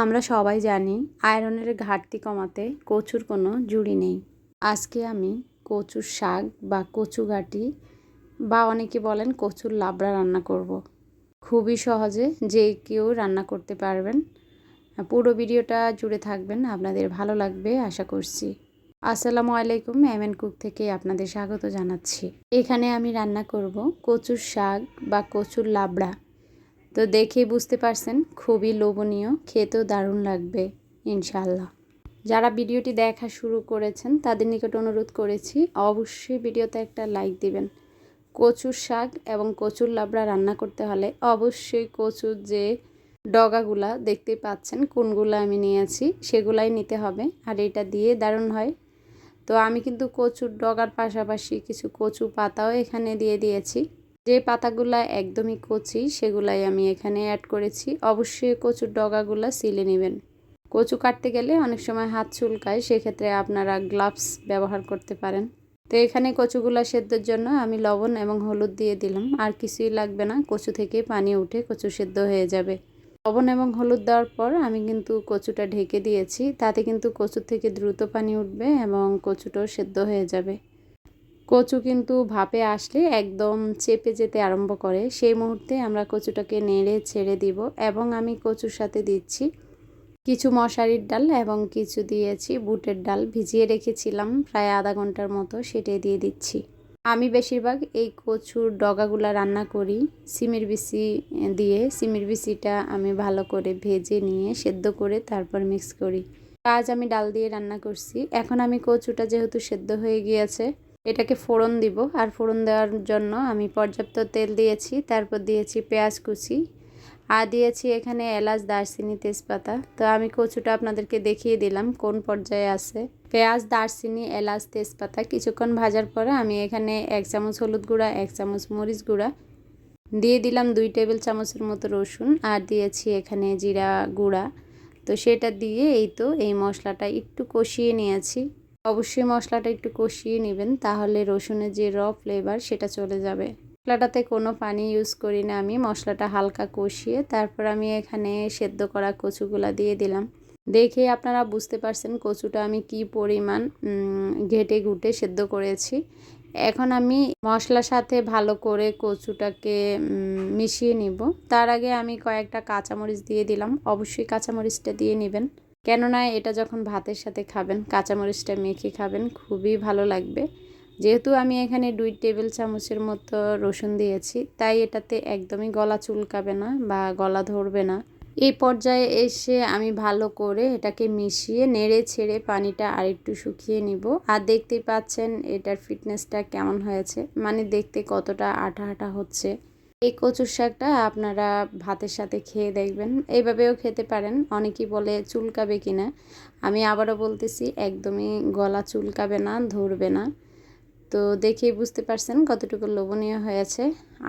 আমরা সবাই জানি আয়রনের ঘাটতি কমাতে কচুর কোনো জুড়ি নেই। আজকে আমি কচুর শাক বা কচু গাটি বা অনেকে বলেন কচুর লাবড়া রান্না করব। খুবই সহজে যে কেউ রান্না করতে পারবেন। পুরো ভিডিওটা জুড়ে থাকবেন, আপনাদের ভালো লাগবে আশা করছি। আসসালামু আলাইকুম এমএন কুক থেকে আপনাদের স্বাগত জানাচ্ছি। এখানে আমি রান্না করব কচুর শাক বা কচুর লাবড়া। তো দেখে বুঝতে পারছেন, খুবই লোভনীয়, খেতেও দারুণ লাগবে ইনশাল্লাহ যারা ভিডিওটি দেখা শুরু করেছেন, তাদের নিকট অনুরোধ করেছি, অবশ্যই ভিডিওতে একটা লাইক দিবেন। কচুর শাক এবং কচুর লাবড়া রান্না করতে হলে অবশ্যই কচুর যে ডগাগুলা দেখতে পাচ্ছেন, কোনগুলো আমি নিয়েছি, সেগুলাই নিতে হবে, আর এটা দিয়ে দারুণ হয়। তো আমি কিন্তু কচুর ডগার পাশাপাশি কিছু কচু পাতাও এখানে দিয়ে দিয়েছি। যে পাতাগুলা একদমই কচি, সেগুলাই আমি এখানে অ্যাড করেছি। অবশ্যই কচুর ডগাগুলো সিলে নেবেন। কচু কাটতে গেলে অনেক সময় হাত চুলকায়, সেক্ষেত্রে আপনারা গ্লাভস ব্যবহার করতে পারেন। তো এখানে কচুগুলা সেদ্ধর জন্য আমি লবণ এবং হলুদ দিয়ে দিলাম। আর কিছুই লাগবে না, কচু থেকে পানি উঠে কচু সেদ্ধ হয়ে যাবে। লবণ এবং হলুদ দেওয়ার পর আমি কিন্তু কচুটা ঢেকে দিয়েছি। তাতে কিন্তু কচু থেকে দ্রুত পানি উঠবে এবং কচুটাও সেদ্ধ হয়ে যাবে। কচু কিন্তু ভাপে আসলে একদম চেপে যেতে আরম্ভ করে। সেই মুহূর্তে আমরা কচুটাকে নেড়ে ছেড়ে দিব এবং আমি কচুর সাথে দিচ্ছি কিছু মশারির ডাল এবং কিছু দিয়েছি বুটের ডাল। ভিজিয়ে রেখেছিলাম প্রায় আধা ঘণ্টার মতো সেটাই দিয়ে দিচ্ছি। আমি বেশিরভাগ এই কচুর ডগাগুলা রান্না করি সিমের বিসি দিয়ে। সিমের বিসিটা আমি ভালো করে ভেজে নিয়ে সেদ্ধ করে তারপর মিক্স করি। আজ আমি ডাল দিয়ে রান্না করছি। এখন আমি কচুটা যেহেতু সেদ্ধ হয়ে গিয়েছে এটাকে ফোড়ন দিব। আর ফোড়ন দেওয়ার জন্য আমি পর্যাপ্ত তেল দিয়েছি। তারপর দিয়েছি পেঁয়াজ কুচি। আর দিয়েছি এখানে এলাচ, দারচিনি, তেজপাতা। তো আমি কচুটা আপনাদেরকে দেখিয়ে দিলাম কোন পর্যায়ে আছে। পেঁয়াজ, দারচিনি, এলাচ, তেজপাতা কিছুক্ষণ ভাজার পরে আমি এখানে এক চামচ হলুদ গুঁড়া, এক চামচ মরিচ গুঁড়া। দিয়ে দিলাম দুই টেবিল চামচের মতো রসুন। আর দিয়েছি এখানে জিরা গুঁড়া। তো সেটা দিয়ে এই তো এই মশলাটা একটু কষিয়ে নিয়েছি। অবশ্যই মশলাটা একটু কষিয়ে নেবেন, তাহলে রসুনের যে র ফ্লেভার সেটা চলে যাবে। মশলাটাতে কোনো পানি ইউজ করি না আমি, মশলাটা হালকা কষিয়ে তারপর আমি এখানে সেদ্ধ করা কচুগুলা দিয়ে দিলাম। দেখে আপনারা বুঝতে পারছেন কচুটা আমি কি পরিমাণ ঘেটে ঘুটে সেদ্ধ করেছি। এখন আমি মশলার সাথে ভালো করে কচুটাকে মিশিয়ে নিব। তার আগে আমি কয়েকটা কাঁচামরিচ দিয়ে দিলাম। অবশ্যই কাঁচামরিচটা দিয়ে নেবেন। কেননা এটা যখন ভাতের সাথে খাবেন, কাঁচামরিচটা মেখে খাবেন, খুবই ভালো লাগবে। যেহেতু আমি এখানে দুই টেবিল চামচের মতো রসুন দিয়েছি, তাই এটাতে একদমই গলা চুলকাবে না বা গলা ধরবে না। এই পর্যায়ে এসে আমি ভালো করে এটাকে মিশিয়ে নেড়ে ছেড়ে পানিটা আরেকটু শুকিয়ে নিব। আর দেখতেই পাচ্ছেন এটার ফিটনেসটা কেমন হয়েছে মানে দেখতে কতটা আঠা আঠা হচ্ছে। এই কচুর শাকটা আপনারা ভাতের সাথে খেয়ে দেখবেন। এইভাবেও খেতে পারেন। অনেকেই বলে চুলকাবে কিনা। আমি আবারও বলতেছি, একদমই গলা চুলকাবে না, ধরবে না। তো দেখেই বুঝতে পারছেন কতটুকু লোভনীয় হয়েছে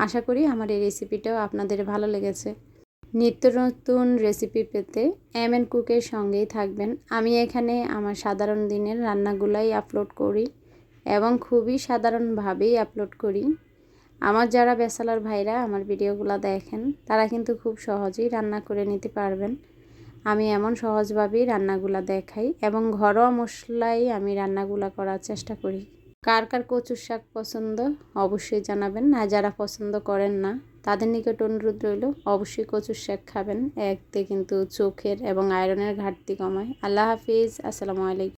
আশা করি আমার এই রেসিপিটাও আপনাদের ভালো লেগেছে। নিত্য নতুন রেসিপি পেতে এম এন কুকের সঙ্গেই থাকবেন। আমি এখানে আমার সাধারণ দিনের রান্নাগুলাই আপলোড করি এবং খুবই সাধারণভাবেই আপলোড করি। আমার যারা বেসালার ভাইরা আমার ভিডিওগুলো দেখেন, তারা কিন্তু খুব সহজেই রান্না করে নিতে পারবেন। আমি এমন সহজভাবেই রান্নাগুলো দেখাই এবং ঘরোয়া মশলাই আমি রান্নাগুলো করার চেষ্টা করি। কার কার কচুর শাক পছন্দ অবশ্যই জানাবেন, আর যারা পছন্দ করেন না, তাদের নিকট অনুরোধ রইল, অবশ্যই কচুর শাক খাবেন। একতে কিন্তু চোখের এবং আয়রনের ঘাটতি কমায়। আল্লাহ হাফিজ, আসসালামু আলাইকুম।